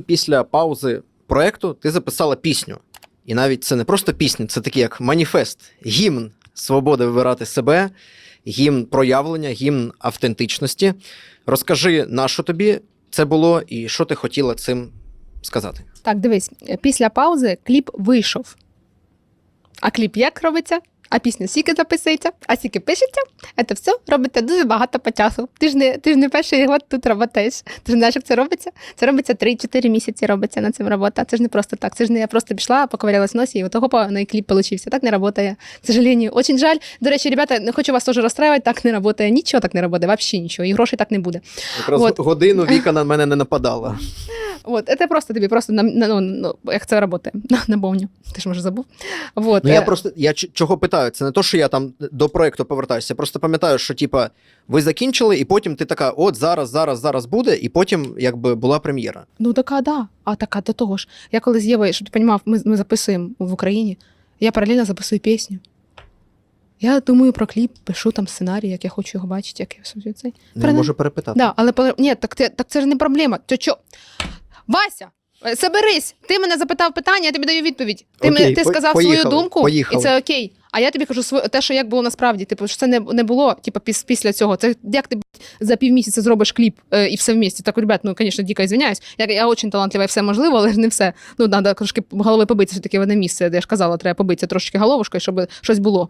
Після паузи проекту ти записала пісню. І навіть це не просто пісня, це такий як маніфест, гімн свободи вибирати себе, гімн проявлення, гімн автентичності. Розкажи, на що тобі це було і що ти хотіла цим сказати. Так, дивись, після паузи кліп вийшов. А кліп як робиться? А пісня скільки записується, а скільки пишеться, це все робиться дуже багато по часу. Ти ж не, ти ж не перший год тут працюєш. Ти ж знаєш, як це робиться? Це робиться 3-4 місяці робиться над цим робота. Це ж не просто так. Це ж не я просто пішла, поковирялась в носі, і отого по на кліп получився. Так не працює. К сожалению, очень жаль. До речі, ребята, не хочу вас теж розстраювати, так не працює. Нічого так не працює, взагалі нічого. І грошей так не буде. Якраз От. годину Віка на мене не нападала. Вот, это просто тобі просто на, на, ну, ну, як це працює, напомню. Ти ж може забув. Вот. Ну я е, просто я чого питаю? Це не то, що я там до проекту повертаюся. Я просто пам'ятаю, що типа ви закінчили, і потім ти така: от зараз, зараз, зараз буде, і потім якби була прем'єра. Ну така, да. А така до того ж. Я коли з Євою, щоб ти розумів, ми, ми записуємо в Україні, я паралельно записую пісню. Я думаю про кліп, пишу там сценарій, як я хочу його бачити, як я собі цей. Я можу перепитати. Да, але ні, так, ти, так це ж не проблема. То чо? Вася, соберись, ти мене запитав питання, я тобі даю відповідь. Ти, Окей, ти по- сказав поїхали, свою думку, поїхали. і це окей. А я тобі кажу те, що як було насправді. Типу, що це не, не було типу, піс, після цього. Це як ти за півмісяця зробиш кліп е, і все в місті. Так, ребят, ну, звісно, дико звиняюсь. Я, я очень талантлива і все можливо, але не все. Ну, треба трошки голови побитися все-таки в місце. де Я ж казала, треба побитися трошки головушкою, щоб щось було.